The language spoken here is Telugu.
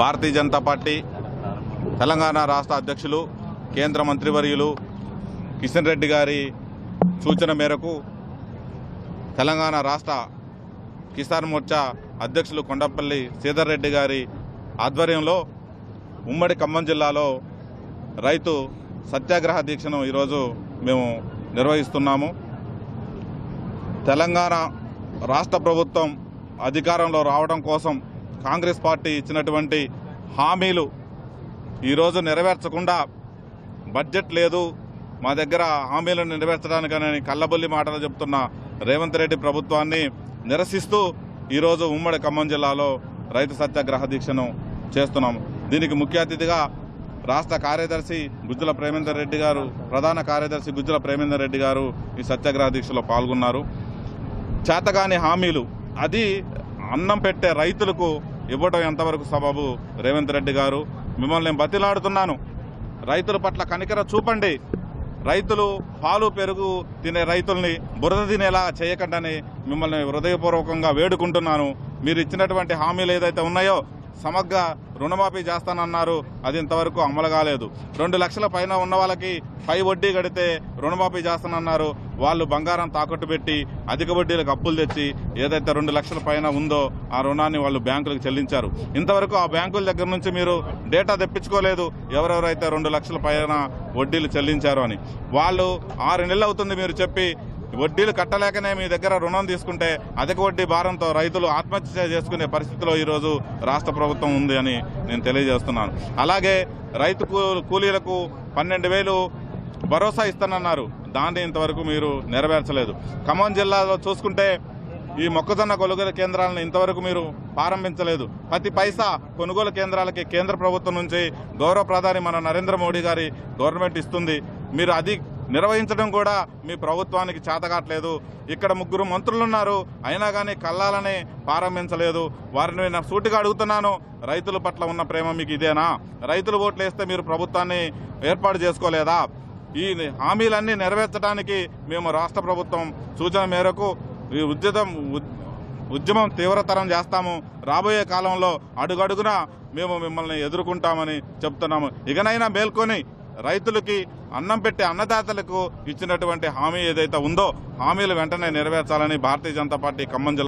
భారతీయ జనతా పార్టీ తెలంగాణ రాష్ట్ర అధ్యక్షులు కేంద్ర మంత్రివర్యులు కిషన్ రెడ్డి గారి సూచన మేరకు తెలంగాణ రాష్ట్ర కిసాన్ మోర్చా అధ్యక్షులు కొండపల్లి శ్రీధర్ రెడ్డి గారి ఆధ్వర్యంలో ఉమ్మడి ఖమ్మం జిల్లాలో రైతు సత్యాగ్రహ దీక్షను ఈరోజు మేము నిర్వహిస్తున్నాము. తెలంగాణ రాష్ట్ర ప్రభుత్వం అధికారంలో రావడం కోసం కాంగ్రెస్ పార్టీ ఇచ్చినటువంటి హామీలు ఈరోజు నెరవేర్చకుండా బడ్జెట్ లేదు మా దగ్గర హామీలను నెరవేర్చడానికని కళ్ళబొల్లి మాటలు చెబుతున్న రేవంత్ రెడ్డి ప్రభుత్వాన్ని నిరసిస్తూ ఈరోజు ఉమ్మడి ఖమ్మం జిల్లాలో రైతు సత్యాగ్రహ దీక్షను చేస్తున్నాము. దీనికి ముఖ్య అతిథిగా రాష్ట్ర కార్యదర్శి గుజ్జుల ప్రేమేందర్ రెడ్డి గారు ప్రధాన కార్యదర్శి గుజ్జుల ప్రేమేందర్ రెడ్డి గారు ఈ సత్యాగ్రహ దీక్షలో పాల్గొన్నారు. చేతగాని హామీలు అది అన్నం పెట్టే రైతులకు ఇవ్వడం ఎంతవరకు సబబు? రేవంత్ రెడ్డి గారు మిమ్మల్ని నేను బతిలాడుతున్నాను. రైతుల పట్ల కనికర చూపండి. రైతులు పాలు పెరుగు తినే రైతుల్ని బురద తినేలా చేయకండి మిమ్మల్ని హృదయపూర్వకంగా వేడుకుంటున్నాను. మీరు ఇచ్చినటువంటి హామీలు ఏదైతే ఉన్నాయో సమగ్ర రుణమాఫీ చేస్తానన్నారు. అది ఇంతవరకు అమలు కాలేదు. రెండు లక్షల పైన ఉన్న వాళ్ళకి పై వడ్డీ కడితే రుణమాఫీ చేస్తానన్నారు. వాళ్ళు బంగారం తాకట్టు పెట్టి అధిక వడ్డీలకు అప్పులు తెచ్చి ఏదైతే రెండు లక్షల పైన ఉందో ఆ రుణాన్ని వాళ్ళు బ్యాంకులకు చెల్లించారు. ఇంతవరకు ఆ బ్యాంకుల దగ్గర నుంచి మీరు డేటా తెప్పించుకోలేదు. ఎవరెవరైతే రెండు లక్షల పైన వడ్డీలు చెల్లించారు అని. వాళ్ళు ఆరు నెలలు అవుతుంది మీరు చెప్పి వడ్డీలు కట్టలేకనే మీ దగ్గర రుణం తీసుకుంటే అధిక వడ్డీ భారంతో రైతులు ఆత్మహత్య చేసుకునే పరిస్థితిలో ఈరోజు రాష్ట్ర ప్రభుత్వం ఉంది అని నేను తెలియజేస్తున్నాను. అలాగే రైతు కూ- కూలీలకు పన్నెండు వేలు భరోసా ఇస్తానన్నారు. దాన్ని ఇంతవరకు మీరు నెరవేర్చలేదు. ఖమ్మం జిల్లాలో చూసుకుంటే ఈ మొక్కజొన్న కొనుగోలు కేంద్రాలను ఇంతవరకు మీరు ప్రారంభించలేదు. ప్రతి పైసా కొనుగోలు కేంద్రాలకి కేంద్ర ప్రభుత్వం నుంచి గౌరవ ప్రధాని మన నరేంద్ర మోడీ గారి గవర్నమెంట్ ఇస్తుంది. మీరు అది నిర్వహించడం కూడా మీ ప్రభుత్వానికి చేతగాట్లేదు. ఇక్కడ ముగ్గురు మంత్రులు ఉన్నారు అయినా కానీ కల్లాలని ప్రారంభించలేదు. వారిని నేను సూటిగా అడుగుతున్నాను. రైతుల పట్ల ఉన్న ప్రేమ మీకు ఇదేనా? రైతులు ఓట్లు వేస్తే మీరు ప్రభుత్వాన్ని ఏర్పాటు చేసుకోలేదా? ఈ హామీలన్నీ నెరవేర్చడానికి మేము రాష్ట్ర ప్రభుత్వం సూచన మేరకు ఈ ఉద్యమం ఉద్యమం తీవ్రతరం చేస్తాము. రాబోయే కాలంలో అడుగడుగున మేము మిమ్మల్ని ఎదుర్కొంటామని చెప్తున్నాము. ఇకనైనా మేల్కొని రైతులకి అన్నం పెట్టే అన్నదాతలకు ఇచ్చినటువంటి హామీ ఏదైతే ఉందో హామీలు వెంటనే నెరవేర్చాలని భారతీయ జనతా పార్టీ ఖమ్మం జిల్లా